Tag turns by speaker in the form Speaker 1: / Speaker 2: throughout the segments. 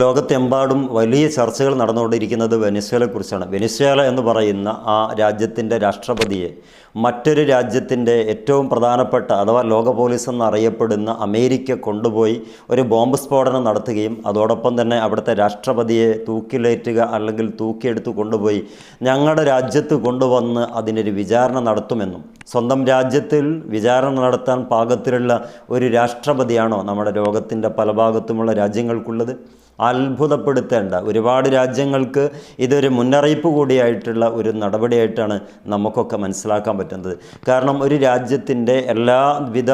Speaker 1: ലോകത്തെമ്പാടും വലിയ ചർച്ചകൾ നടന്നുകൊണ്ടിരിക്കുന്നത് വെനിസ്വേലയെക്കുറിച്ചാണ്. വെനിസ്വേല എന്ന് പറയുന്ന ആ രാജ്യത്തിന്റെ രാഷ്ട്രപതിയെ മറ്റൊരു രാജ്യത്തിന്റെ ഏറ്റവും പ്രധാനപ്പെട്ട അഥവാ ലോക പോലീസ് എന്നറിയപ്പെടുന്ന അമേരിക്ക കൊണ്ടുപോയി ഒരു ബോംബ് സ്ഫോടനം നടത്തുകയും അതോടൊപ്പം തന്നെ അവിടുത്തെ രാഷ്ട്രപതിയെ തൂക്കിലേറ്റുക അല്ലെങ്കിൽ തൂക്കിയെടുത്ത് കൊണ്ടുപോയി ഞങ്ങളുടെ രാജ്യത്ത് കൊണ്ടുവന്ന് അതിനൊരു വിചാരണ നടത്തുമെന്നും സ്വന്തം രാജ്യത്തിൽ വിചാരണ നടത്താൻ പാകത്തിലുള്ള ഒരു രാഷ്ട്രപതിയാണോ നമ്മുടെ ലോകത്തിന്റെ പല ഭാഗത്തുമുള്ള രാജ്യങ്ങൾക്കുള്ളത്? അത്ഭുതപ്പെടുത്തേണ്ട. ഒരുപാട് രാജ്യങ്ങൾക്ക് ഇതൊരു മുന്നറിയിപ്പ് കൂടിയായിട്ടുള്ള ഒരു നടപടിയായിട്ടാണ് നമുക്കൊക്കെ മനസ്സിലാക്കാൻ പറ്റുന്നത്. കാരണം ഒരു രാജ്യത്തിന്റെ എല്ലാവിധ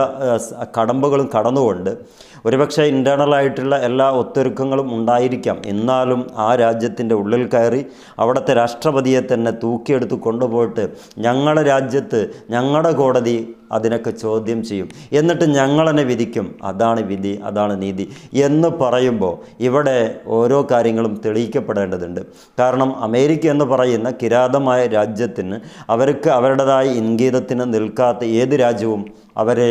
Speaker 1: കടമ്പകളും കടന്നുകൊണ്ട് ഒരുപക്ഷെ ഇന്റേർണലായിട്ടുള്ള എല്ലാ ഒത്തൊരുക്കങ്ങളും ഉണ്ടായിരിക്കാം. എന്നാലും ആ രാജ്യത്തിന്റെ ഉള്ളിൽ കയറി അവിടുത്തെ രാഷ്ട്രപതിയെ തന്നെ തൂക്കിയെടുത്ത് കൊണ്ടുപോയിട്ട് ഞങ്ങളുടെ രാജ്യത്ത് ഞങ്ങളുടെ കോടതി അതിനൊക്കെ ചോദ്യം ചെയ്യും. എന്നിട്ട് ഞങ്ങളെന്നെ വിധിക്കും. അതാണ് വിധി അതാണ് നീതി എന്ന് പറയുമ്പോൾ ഇവിടെ ഓരോ കാര്യങ്ങളും തെളിയിക്കപ്പെടേണ്ടതുണ്ട്. കാരണം അമേരിക്ക എന്ന് പറയുന്ന കിരാതമായ രാജ്യത്തിന് അവർക്ക് അവരുടേതായ ഇംഗീതത്തിന് നിൽക്കാത്ത ഏത് രാജ്യവും അവരെ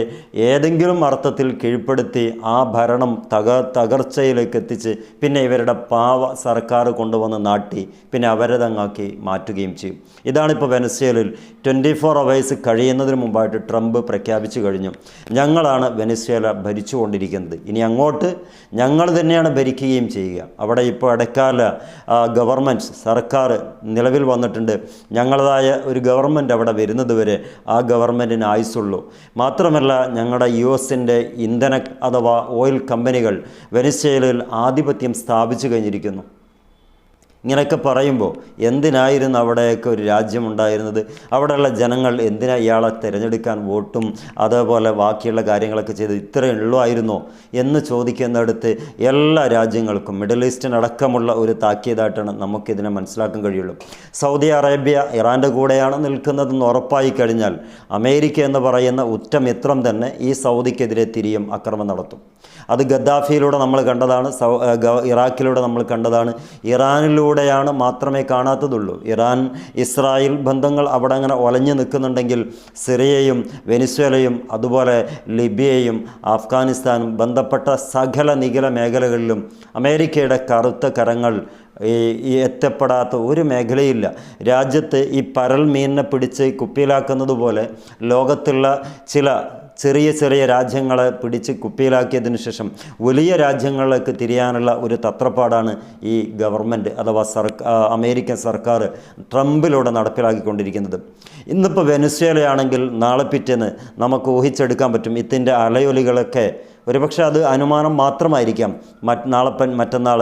Speaker 1: ഏതെങ്കിലും അർത്ഥത്തിൽ കീഴ്പ്പെടുത്തി ആ ഭരണം തക തകർച്ചയിലേക്ക് എത്തിച്ച് പിന്നെ ഇവരുടെ പാവ സർക്കാർ കൊണ്ടുവന്ന് നാട്ടി പിന്നെ അവരെ അവരതങ്ങാക്കി മാറ്റുകയും ചെയ്യും. ഇതാണിപ്പോൾ വെനസ്വേലയിൽ ട്വന്റി ഫോർ അവേഴ്സ് കഴിയുന്നതിന് മുമ്പായിട്ട് ട്രംപ് പ്രഖ്യാപിച്ചു കഴിഞ്ഞു. ഞങ്ങളാണ് വെനസ്വേല ഭരിച്ചുകൊണ്ടിരിക്കുന്നത്. ഇനി അങ്ങോട്ട് ഞങ്ങൾ തന്നെയാണ് ഭരിക്കുകയും ചെയ്യുക. അവിടെ ഇപ്പോൾ ഇടക്കാല ഗവൺമെന്റ് സർക്കാർ നിലവിൽ വന്നിട്ടുണ്ട്. ഞങ്ങളതായ ഒരു ഗവൺമെന്റ് അവിടെ വരുന്നത് വരെ ആ ഗവൺമെന്റിന് ആയുസുള്ളൂ മാത്രമല്ല ഞങ്ങളുടെ യു എസിന്റെ ഇന്ധന അഥവാ ഓയിൽ കമ്പനികൾ വെനിസ്വേലയിൽ ആധിപത്യം സ്ഥാപിച്ചു കഴിഞ്ഞിരിക്കുന്നു. ഇങ്ങനെയൊക്കെ പറയുമ്പോൾ എന്തിനായിരുന്നു അവിടെയൊക്കെ ഒരു രാജ്യമുണ്ടായിരുന്നത് അവിടെയുള്ള ജനങ്ങൾ എന്തിനാ ഇയാളെ തിരഞ്ഞെടുക്കാൻ വോട്ടും അതേപോലെ ബാക്കിയുള്ള കാര്യങ്ങളൊക്കെ ചെയ്ത് ഇത്രയേ ഉള്ളുമായിരുന്നോ എന്ന് ചോദിക്കുന്നിടത്ത് എല്ലാ രാജ്യങ്ങൾക്കും മിഡിൽ ഈസ്റ്റിനടക്കമുള്ള ഒരു താക്കീതായിട്ടാണ് നമുക്കിതിനെ മനസ്സിലാക്കാൻ കഴിയുള്ളൂ. സൗദി അറേബ്യ ഇറാന്റെ കൂടെയാണ് നിൽക്കുന്നതെന്ന് ഉറപ്പായി കഴിഞ്ഞാൽ അമേരിക്ക എന്ന് പറയുന്ന ഉറ്റമിത്രം തന്നെ ഈ സൗദിക്കെതിരെ തിരിയും അക്രമം നടത്തും. അത് ഗദ്ദാഫിയിലൂടെ നമ്മൾ കണ്ടതാണ് ഇറാഖിലൂടെ നമ്മൾ കണ്ടതാണ്. ഇറാനിലൂടെയാണ് മാത്രമേ കാണാത്തതുള്ളൂ. ഇറാൻ ഇസ്രായേൽ ബന്ധങ്ങൾ അവിടെ അങ്ങനെ ഒലഞ്ഞു നിൽക്കുന്നുണ്ടെങ്കിൽ സിറിയയും വെനിസ്വേലയും അതുപോലെ ലിബിയയും അഫ്ഗാനിസ്ഥാനും ബന്ധപ്പെട്ട സകല നികല മേഖലകളിലും അമേരിക്കയുടെ കറുത്ത കരങ്ങൾ ഈ എത്തപ്പെടാത്ത ഒരു മേഖലയില്ല. രാജ്യത്ത് ഈ പരൽ മീനിനെ പിടിച്ച് കുപ്പിയിലാക്കുന്നത് പോലെ ലോകത്തുള്ള ചില ചെറിയ ചെറിയ രാജ്യങ്ങളെ പിടിച്ച് കുപ്പിയിലാക്കിയതിനു ശേഷം വലിയ രാജ്യങ്ങളിലേക്ക് തിരിയാനുള്ള ഒരു തത്രപ്പാടാണ് ഈ ഗവൺമെന്റ് അഥവാ സർക്കാർ അമേരിക്കൻ സർക്കാർ ട്രംപിലൂടെ നടപ്പിലാക്കിക്കൊണ്ടിരിക്കുന്നത്. ഇന്നിപ്പോൾ വെനസ്വേലയാണെങ്കിൽ നാളെ പിറ്റേന്ന് നമുക്ക് ഊഹിച്ചെടുക്കാൻ പറ്റും ഇതിന്റെ അലയൊലികളൊക്കെ ഒരുപക്ഷെ അത് അനുമാനം മാത്രമായിരിക്കാം. മറ്റ് നാളെ മറ്റന്നാൾ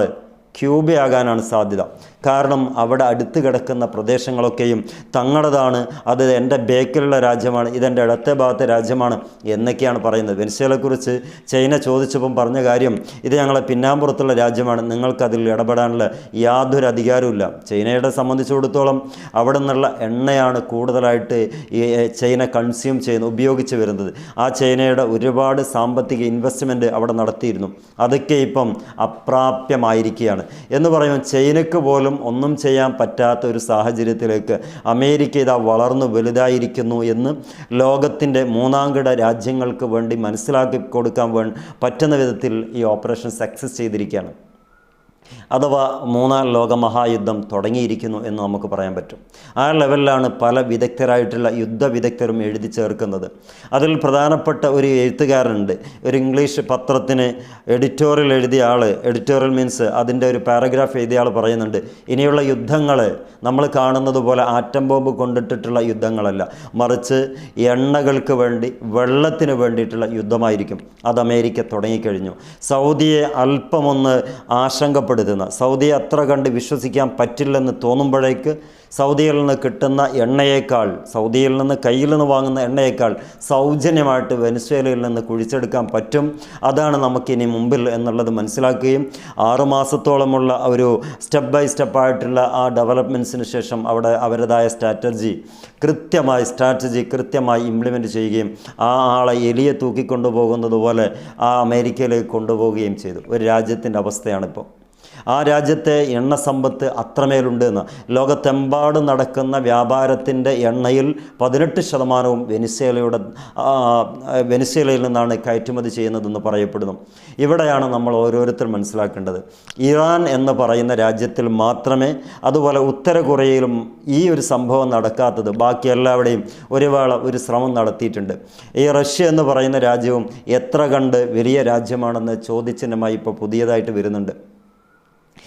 Speaker 1: ക്യൂബയാകാനാണ് സാധ്യത. കാരണം അവിടെ അടുത്ത് കിടക്കുന്ന പ്രദേശങ്ങളൊക്കെയും തങ്ങളുടേതാണ് അത് എന്റെ ബേക്കിലുള്ള രാജ്യമാണ് ഇതെന്റെ ഇടത്തെ ഭാഗത്തെ രാജ്യമാണ് എന്നൊക്കെയാണ് പറയുന്നത്. വെനിസ്വേലയെക്കുറിച്ച് ചൈന ചോദിച്ചപ്പം പറഞ്ഞ കാര്യം ഇത് ഞങ്ങളെ പിന്നാമ്പുറത്തുള്ള രാജ്യമാണ് നിങ്ങൾക്കതിൽ ഇടപെടാനുള്ള യാതൊരു അധികാരവുമില്ല. ചൈനയുടെ സംബന്ധിച്ചിടത്തോളം അവിടെ നിന്നുള്ള എണ്ണയാണ് കൂടുതലായിട്ട് ഈ ചൈന കൺസ്യൂം ചെയ്യുന്നത് ഉപയോഗിച്ച് വരുന്നത്. ആ ചൈനയുടെ ഒരുപാട് സാമ്പത്തിക ഇൻവെസ്റ്റ്മെന്റ് അവിടെ നടത്തിയിരുന്നു. അതൊക്കെ ഇപ്പം അപ്രാപ്യമായിരിക്കുകയാണ്. എന്ന് പറയുമ്പോൾ ചൈനയ്ക്ക് പോലും ഒന്നും ചെയ്യാൻ പറ്റാത്ത ഒരു സാഹചര്യത്തിലേക്ക് അമേരിക്ക ഇതാ വളർന്നു വലുതായിരിക്കുന്നു എന്ന് ലോകത്തിന്റെ മൂന്നാംകിട രാജ്യങ്ങൾക്ക് വേണ്ടി മനസ്സിലാക്കി കൊടുക്കാൻ പറ്റുന്ന വിധത്തിൽ ഈ ഓപ്പറേഷൻ സക്സസ് ചെയ്തിരിക്കുകയാണ്. അഥവാ മൂന്നാം ലോകമഹായുദ്ധം തുടങ്ങിയിരിക്കുന്നു എന്ന് നമുക്ക് പറയാൻ പറ്റും. ആ ലെവലിലാണ് പല വിദഗ്ധരായിട്ടുള്ള യുദ്ധ വിദഗ്ധരും എഴുതി ചേർക്കുന്നത്. അതിൽ പ്രധാനപ്പെട്ട ഒരു എഴുത്തുകാരനുണ്ട്. ഒരു ഇംഗ്ലീഷ് പത്രത്തിന് എഡിറ്റോറിയൽ എഴുതിയ ആൾ എഡിറ്റോറിയൽ മീൻസ് അതിന്റെ ഒരു പാരഗ്രാഫ് എഴുതിയ ആൾ പറയുന്നുണ്ട്. ഇനിയുള്ള യുദ്ധങ്ങൾ നമ്മൾ കാണുന്നത് പോലെ ആറ്റം ബോംബ് കൊണ്ടിട്ടിട്ടുള്ള യുദ്ധങ്ങളല്ല. മറിച്ച് എണ്ണകൾക്ക് വേണ്ടി വെള്ളത്തിന് വേണ്ടിയിട്ടുള്ള യുദ്ധമായിരിക്കും. അത് അമേരിക്ക തുടങ്ങിക്കഴിഞ്ഞു. സൗദിയെ അല്പമൊന്ന് ആശങ്കപ്പെടുത്തുന്ന സൗദിയെ അത്ര കണ്ട് വിശ്വസിക്കാൻ പറ്റില്ലെന്ന് തോന്നുമ്പോഴേക്ക് സൗദിയിൽ നിന്ന് കിട്ടുന്ന എണ്ണയേക്കാൾ സൗദിയിൽ നിന്ന് കയ്യിൽ നിന്ന് വാങ്ങുന്ന എണ്ണയേക്കാൾ സൗജന്യമായിട്ട് വെനസ്വേലയിൽ നിന്ന് കുഴിച്ചെടുക്കാൻ പറ്റും. അതാണ് നമുക്കിനി മുമ്പിൽ എന്നുള്ളത് മനസ്സിലാക്കുകയും ആറുമാസത്തോളമുള്ള ഒരു സ്റ്റെപ്പ് ബൈ സ്റ്റെപ്പായിട്ടുള്ള ആ ഡെവലപ്മെന്റ്സിന് ശേഷം അവിടെ അവരുടേതായ സ്ട്രാറ്റജി കൃത്യമായി സ്ട്രാറ്റജി കൃത്യമായി ഇംപ്ലിമെന്റ് ചെയ്യുകയും ആ ആളെ എലിയെ തൂക്കിക്കൊണ്ടുപോകുന്നത് പോലെ ആ അമേരിക്കയിലേക്ക് കൊണ്ടുപോവുകയും ചെയ്തു. ഒരു രാജ്യത്തിന്റെ അവസ്ഥയാണിപ്പോൾ. ആ രാജ്യത്തെ എണ്ണ സമ്പത്ത് അത്രമേലുണ്ട് എന്ന് ലോകത്തെമ്പാടും നടക്കുന്ന വ്യാപാരത്തിന്റെ എണ്ണയിൽ പതിനെട്ട് ശതമാനവും വെനിസേലയുടെ വെനിസേലയിൽ നിന്നാണ് കയറ്റുമതി ചെയ്യുന്നതെന്ന് പറയപ്പെടുന്നു. ഇവിടെയാണ് നമ്മൾ ഓരോരുത്തർ മനസ്സിലാക്കേണ്ടത്. ഇറാൻ എന്ന് പറയുന്ന രാജ്യത്തിൽ മാത്രമേ അതുപോലെ ഉത്തര കൊറിയയിലും ഈ ഒരു സംഭവം നടക്കാത്തത്. ബാക്കി എല്ലാവരുടെയും ഒരുപാട് ഒരു ശ്രമം നടത്തിയിട്ടുണ്ട്. ഈ റഷ്യ എന്ന് പറയുന്ന രാജ്യവും എത്ര കണ്ട് വലിയ രാജ്യമാണെന്ന് ചോദ്യചിഹ്നമായി ഇപ്പോൾ പുതിയതായിട്ട് വരുന്നുണ്ട്.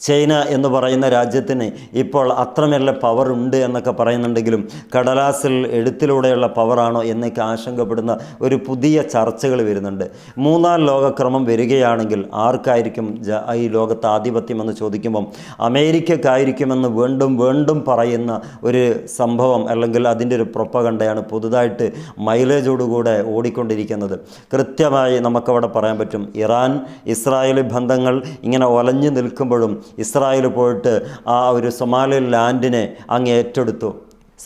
Speaker 1: ചൈന എന്ന് പറയുന്ന രാജ്യത്തിന് ഇപ്പോൾ അത്രമേല പവർ ഉണ്ട് എന്നൊക്കെ പറയുന്നുണ്ടെങ്കിലും കടലാസിൽ എഴുത്തിലൂടെയുള്ള പവറാണോ എന്നൊക്കെ ആശങ്കപ്പെടുന്ന ഒരു പുതിയ ചർച്ചകൾ വരുന്നുണ്ട്. മൂന്നാം ലോകക്രമം വരികയാണെങ്കിൽ ആർക്കായിരിക്കും ഈ ലോകത്ത് ആധിപത്യം എന്ന് ചോദിക്കുമ്പം അമേരിക്കക്കായിരിക്കുമെന്ന് വീണ്ടും വീണ്ടും പറയുന്ന ഒരു സംഭവം അല്ലെങ്കിൽ അതിന്റെ ഒരു പ്രൊപ്പകണ്ടയാണ് പുതുതായിട്ട് മൈലേജോടുകൂടെ ഓടിക്കൊണ്ടിരിക്കുന്നത്. കൃത്യമായി നമുക്കവിടെ പറയാൻ പറ്റും. ഇറാൻ ഇസ്രായേൽ ബന്ധങ്ങൾ ഇങ്ങനെ ഒലഞ്ഞു നിൽക്കുമ്പോഴും ഇസ്രായേൽ പോയിട്ട് ആ ഒരു സൊമാലി ലാൻഡിനെ അങ്ങ് ഏറ്റെടുത്തു.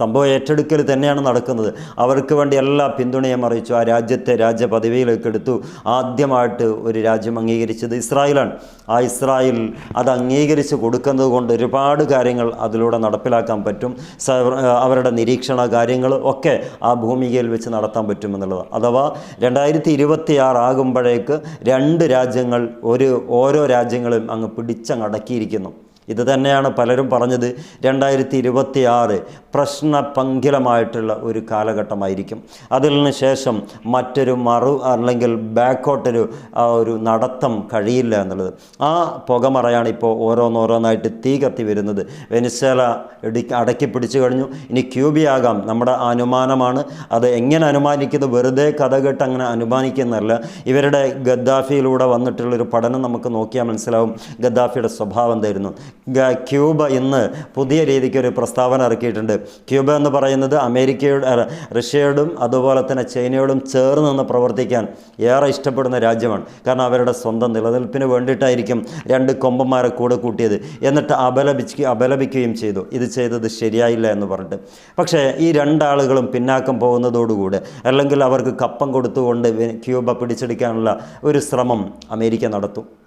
Speaker 1: സംഭവം ഏറ്റെടുക്കൽ തന്നെയാണ് നടക്കുന്നത്. അവർക്ക് വേണ്ടി എല്ലാ പിന്തുണയും അറിയിച്ചു. ആ രാജ്യത്തെ രാജ്യപദവിയിലേക്ക് എടുത്തു. ആദ്യമായിട്ട് ഒരു രാജ്യം അംഗീകരിച്ചത് ഇസ്രായേലാണ്. ആ ഇസ്രായേൽ അത് അംഗീകരിച്ച് കൊടുക്കുന്നത് കൊണ്ട് ഒരുപാട് കാര്യങ്ങൾ അതിലൂടെ നടപ്പിലാക്കാൻ പറ്റും. അവരുടെ നിരീക്ഷണ കാര്യങ്ങൾ ഒക്കെ ആ ഭൂമികയിൽ വെച്ച് നടത്താൻ പറ്റുമെന്നുള്ളത് അഥവാ രണ്ടായിരത്തി ഇരുപത്തി ആറാകുമ്പോഴേക്ക് രണ്ട് രാജ്യങ്ങൾ ഒരു ഓരോ രാജ്യങ്ങളും അങ്ങ് പിടിച്ചങ്ങടക്കിയിരിക്കുന്നു ഇത് തന്നെയാണ് പലരും പറഞ്ഞത്. രണ്ടായിരത്തി ഇരുപത്തി ആറ് പ്രശ്നപങ്കിലമായിട്ടുള്ള ഒരു കാലഘട്ടമായിരിക്കും. അതിന് ശേഷം മറ്റൊരു മറു അല്ലെങ്കിൽ ബാക്കോട്ടൊരു ഒരു നടത്തം കഴിയില്ല എന്നുള്ളത്. ആ പുകമറയാണ് ഇപ്പോൾ ഓരോന്നോരോന്നായിട്ട് തീ കത്തി വരുന്നത്. വെനിസേല ഇടി അടക്കി പിടിച്ചു കഴിഞ്ഞു. ഇനി ക്യൂബിയാകാം നമ്മുടെ അനുമാനമാണ്. അത് എങ്ങനെ അനുമാനിക്കുന്നത് വെറുതെ കഥ കേട്ട് അങ്ങനെ അനുമാനിക്കുന്നതല്ല. ഇവരുടെ ഗദ്ദാഫിയിലൂടെ വന്നിട്ടുള്ളൊരു പഠനം നമുക്ക് നോക്കിയാൽ മനസ്സിലാവും. ഗദ്ദാഫിയുടെ സ്വഭാവം എന്തായിരുന്നു? ക്യൂബ ഇന്ന് പുതിയ രീതിക്ക് ഒരു പ്രസ്താവന ഇറക്കിയിട്ടുണ്ട്. ക്യൂബ എന്ന് പറയുന്നത് അമേരിക്കയുടെ റഷ്യയോടും അതുപോലെ തന്നെ ചൈനയോടും ചേർന്ന് നിന്ന് പ്രവർത്തിക്കാൻ ഏറെ ഇഷ്ടപ്പെടുന്ന രാജ്യമാണ്. കാരണം അവരുടെ സ്വന്തം നിലനിൽപ്പിന് വേണ്ടിയിട്ടായിരിക്കും രണ്ട് കൊമ്പന്മാരെ കൂടെ കൂട്ടിയത്. എന്നിട്ട് അപലപിച്ച് അപലപിക്കുകയും ചെയ്തു. ഇത് ചെയ്തത് ശരിയായില്ല എന്ന് പറഞ്ഞിട്ട്. പക്ഷേ ഈ രണ്ടാളുകളും പിന്നാക്കം പോകുന്നതോടുകൂടെ അല്ലെങ്കിൽ അവർക്ക് കപ്പം കൊടുത്തുകൊണ്ട് ക്യൂബ പിടിച്ചെടുക്കാനുള്ള ഒരു ശ്രമം അമേരിക്ക നടത്തും.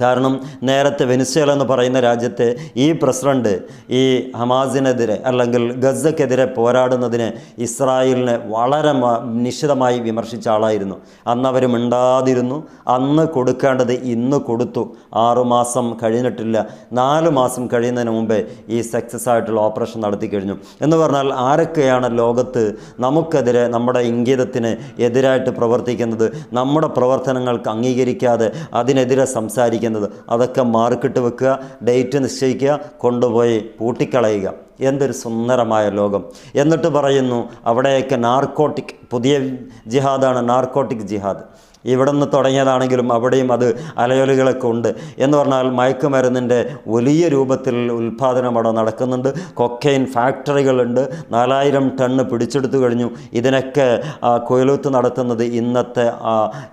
Speaker 1: കാരണം നേരത്തെ വെനിസ്വേല എന്ന് പറയുന്ന രാജ്യത്തെ ഈ പ്രസിഡന്റ് ഈ ഹമാസിനെതിരെ അല്ലെങ്കിൽ ഗസക്കെതിരെ പോരാടുന്നതിന് ഇസ്രായേലിനെ വളരെ നിശ്ചിതമായി വിമർശിച്ച ആളായിരുന്നു. അന്ന് അവർ മിണ്ടാതിരുന്നു. അന്ന് കൊടുക്കേണ്ടത് ഇന്ന് കൊടുത്തു. ആറുമാസം കഴിഞ്ഞിട്ടില്ല. നാല് മാസം കഴിയുന്നതിന് മുമ്പേ ഈ സക്സസ് ആയിട്ടുള്ള ഓപ്പറേഷൻ നടത്തി കഴിഞ്ഞു. എന്ന് പറഞ്ഞാൽ ആരൊക്കെയാണ് ലോകത്ത് നമുക്കെതിരെ നമ്മുടെ ഇംഗിതത്തിന് എതിരായിട്ട് പ്രവർത്തിക്കുന്നത്? നമ്മുടെ പ്രവർത്തനങ്ങൾക്ക് അംഗീകരിക്കാതെ അതിനെതിരെ സംസാരിക്കുന്നത്? അതൊക്കെ മാർക്കിട്ട് വെക്കുക ഡേറ്റ് നിശ്ചയിക്കുക കൊണ്ടുപോയി പൂട്ടിക്കളയുക. എന്തൊരു സുന്ദരമായ ലോകം. എന്നിട്ട് പറയുന്നു അവിടെയൊക്കെ നാർക്കോട്ടിക് പുതിയ ജിഹാദാണ് നാർക്കോട്ടിക് ജിഹാദ്. ഇവിടെ നിന്ന് തുടങ്ങിയതാണെങ്കിലും അവിടെയും അത് അലയൊലികളൊക്കെ ഉണ്ട്. എന്ന് പറഞ്ഞാൽ മയക്കുമരുന്നിന്റെ വലിയ രൂപത്തിൽ ഉൽപ്പാദനം അവിടെ നടക്കുന്നുണ്ട്. കൊക്കൈൻ ഫാക്ടറികളുണ്ട്. നാലായിരം ടണ്ണ് പിടിച്ചെടുത്തു കഴിഞ്ഞു. ഇതിനൊക്കെ കൊയിലൂത്ത് നടത്തുന്നത് ഇന്നത്തെ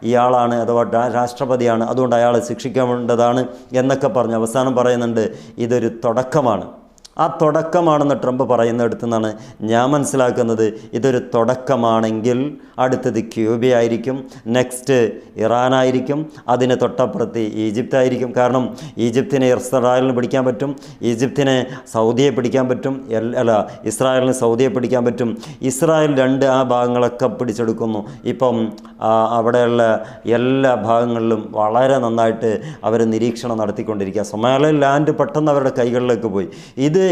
Speaker 1: ഇയാളാണ് അഥവാ രാഷ്ട്രപതിയാണ്. അതുകൊണ്ട് അയാളെ ശിക്ഷിക്കേണ്ടതാണ് എന്നൊക്കെ പറഞ്ഞ് അവസാനം പറയുന്നുണ്ട്. ഇതൊരു തുടക്കമാണ്. ആ തുടക്കമാണെന്ന് ട്രംപ് പറയുന്നിടത്തു നിന്നാണ് ഞാൻ മനസ്സിലാക്കുന്നത്. ഇതൊരു തുടക്കമാണെങ്കിൽ അടുത്തത് ക്യൂബ ആയിരിക്കും നെക്സ്റ്റ് ഇറാനായിരിക്കും അതിന് തൊട്ടപ്പുറത്ത് ഈജിപ്ത് ആയിരിക്കും. കാരണം ഈജിപ്തിനെ ഇസ്രായേലിന് പിടിക്കാൻ പറ്റും ഈജിപ്തിനെ സൗദിയെ പിടിക്കാൻ പറ്റും അല്ല ഇസ്രായേലിന് സൗദിയെ പിടിക്കാൻ പറ്റും. ഇസ്രായേൽ രണ്ട് ആ ഭാഗങ്ങളൊക്കെ പിടിച്ചെടുക്കുന്നു. ഇപ്പം അവിടെയുള്ള എല്ലാ ഭാഗങ്ങളിലും വളരെ നന്നായിട്ട് അവർ നിരീക്ഷണം നടത്തിക്കൊണ്ടിരിക്കുക. സൊമാലി ലാൻഡ് പെട്ടെന്ന് അവരുടെ കൈകളിലേക്ക് പോയി. ഇത്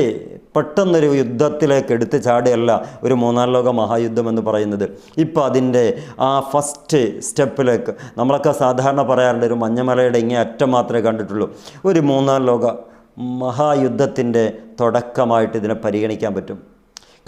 Speaker 1: പെട്ടെന്നൊരു യുദ്ധത്തിലേക്ക് എടുത്ത് ചാടിയല്ല ഒരു മൂന്നാം ലോക മഹായുദ്ധം എന്ന് പറയുന്നത്. ഇപ്പോൾ അതിന്റെ ആ ഫസ്റ്റ് സ്റ്റെപ്പിലേക്ക് നമ്മളൊക്കെ സാധാരണ പറയാറുണ്ട് ഒരു മഞ്ഞമലയുടെ ഇങ്ങേ അറ്റം മാത്രമേ കണ്ടിട്ടുള്ളൂ. ഒരു മൂന്നാം ലോക മഹായുദ്ധത്തിന്റെ തുടക്കമായിട്ട് ഇതിനെ പരിഗണിക്കാൻ പറ്റും.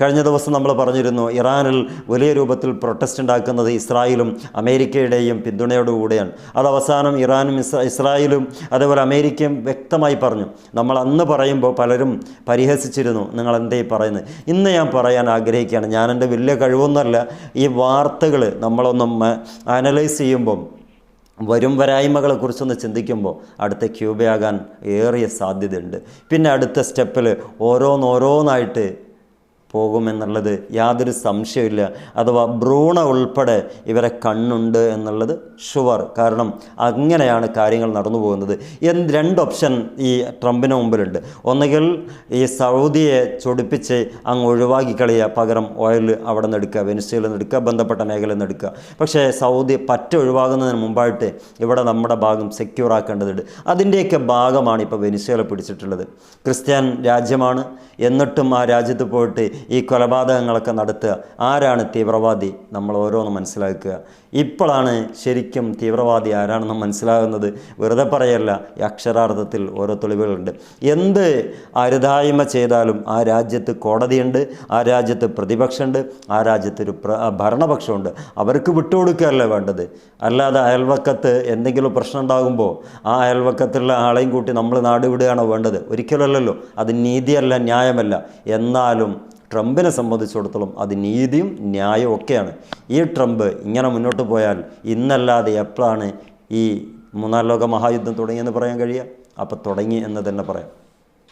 Speaker 1: കഴിഞ്ഞ ദിവസം നമ്മൾ പറഞ്ഞിരുന്നു ഇറാനിൽ വലിയ രൂപത്തിൽ പ്രൊട്ടസ്റ്റ് ഉണ്ടാക്കുന്നത് ഇസ്രായേലും അമേരിക്കയുടെയും പിന്തുണയോടുകൂടെയാണ്. അത് അവസാനം ഇറാനും ഇസ്രായേലും അതേപോലെ അമേരിക്കയും വ്യക്തമായി പറഞ്ഞു. നമ്മൾ അന്ന് പറയുമ്പോൾ പലരും പരിഹസിച്ചിരുന്നു നിങ്ങൾ എന്തേ പറയുന്നത്? ഇന്ന് ഞാൻ പറയാൻ ആഗ്രഹിക്കുകയാണ്. ഞാൻ എന്റെ വലിയ കഴിവൊന്നുമല്ല ഈ വാർത്തകൾ നമ്മളൊന്നും അനലൈസ് ചെയ്യുമ്പം വരും വരായ്മകളെക്കുറിച്ചൊന്ന് ചിന്തിക്കുമ്പോൾ അടുത്ത ക്യൂബയാകാൻ ഏറിയ സാധ്യതയുണ്ട്. പിന്നെ അടുത്ത സ്റ്റെപ്പിൽ ഓരോന്നോരോന്നായിട്ട് പോകുമെന്നുള്ളത് യാതൊരു സംശയമില്ല അഥവാ ഭ്രൂണ ഉൾപ്പെടെ ഇവരെ കണ്ണുണ്ട് എന്നുള്ളത് ഷുവർ. കാരണം അങ്ങനെയാണ് കാര്യങ്ങൾ നടന്നു പോകുന്നത്. എന്ത് രണ്ട് ഓപ്ഷൻ ഈ ട്രംപിന് മുമ്പിലുണ്ട്. ഒന്നുകിൽ ഈ സൗദിയെ ചൊടിപ്പിച്ച് അങ്ങ് ഒഴിവാക്കി കളയുക. പകരം ഓയിൽ അവിടെ നിന്ന് എടുക്കുക വെനിസ്വേലിൽ നിന്ന് എടുക്കുക ബന്ധപ്പെട്ട മേഖലയിൽ നിന്ന് എടുക്കുക. പക്ഷേ സൗദി പറ്റ ഒഴിവാകുന്നതിന് മുമ്പായിട്ട് ഇവിടെ നമ്മുടെ ഭാഗം സെക്യൂർ ആക്കേണ്ടതുണ്ട്. അതിന്റെയൊക്കെ ഭാഗമാണ് ഇപ്പോൾ വെനിസ്വേല പിടിച്ചിട്ടുള്ളത്. ക്രിസ്ത്യൻ രാജ്യമാണ്. എന്നിട്ടും ആ രാജ്യത്ത് പോയിട്ട് ഈ കൊലപാതകങ്ങളൊക്കെ നടത്തുക. ആരാണ് തീവ്രവാദി? നമ്മൾ ഓരോന്ന് മനസ്സിലാക്കുക. ഇപ്പോഴാണ് ശരിക്കും തീവ്രവാദി ആരാണെന്ന് മനസ്സിലാകുന്നത്. വെറുതെ പറയല്ല അക്ഷരാർത്ഥത്തിൽ ഓരോ തെളിവുകളുണ്ട്. എന്ത് അരുതായ്മ ചെയ്താലും ആ രാജ്യത്ത് കോടതിയുണ്ട് ആ രാജ്യത്ത് പ്രതിപക്ഷമുണ്ട് ആ രാജ്യത്ത് ഒരു പ്ര ഭരണപക്ഷമുണ്ട്. അവർക്ക് വിട്ടുകൊടുക്കുകയല്ലേ വേണ്ടത്? അല്ലാതെ അയൽവക്കത്ത് എന്തെങ്കിലും പ്രശ്നം ഉണ്ടാകുമ്പോൾ ആ അയൽവക്കത്തുള്ള ആളെയും കൂട്ടി നമ്മൾ നാട് വിടുകയാണോ വേണ്ടത്? ഒരിക്കലല്ലല്ലോ അത് നീതിയല്ല ന്യായമല്ല. എന്നാലും ട്രംപിനെ സംബന്ധിച്ചിടത്തോളം അത് നീതിയും ന്യായവും ഒക്കെയാണ്. ഈ ട്രംപ് ഇങ്ങനെ മുന്നോട്ട് പോയാൽ ഇന്നല്ലാതെ എപ്പോഴാണ് ഈ മൂന്നാം ലോക മഹായുദ്ധം തുടങ്ങിയെന്ന് പറയാൻ കഴിയുക? അപ്പോൾ തുടങ്ങി എന്ന് തന്നെ പറയാം.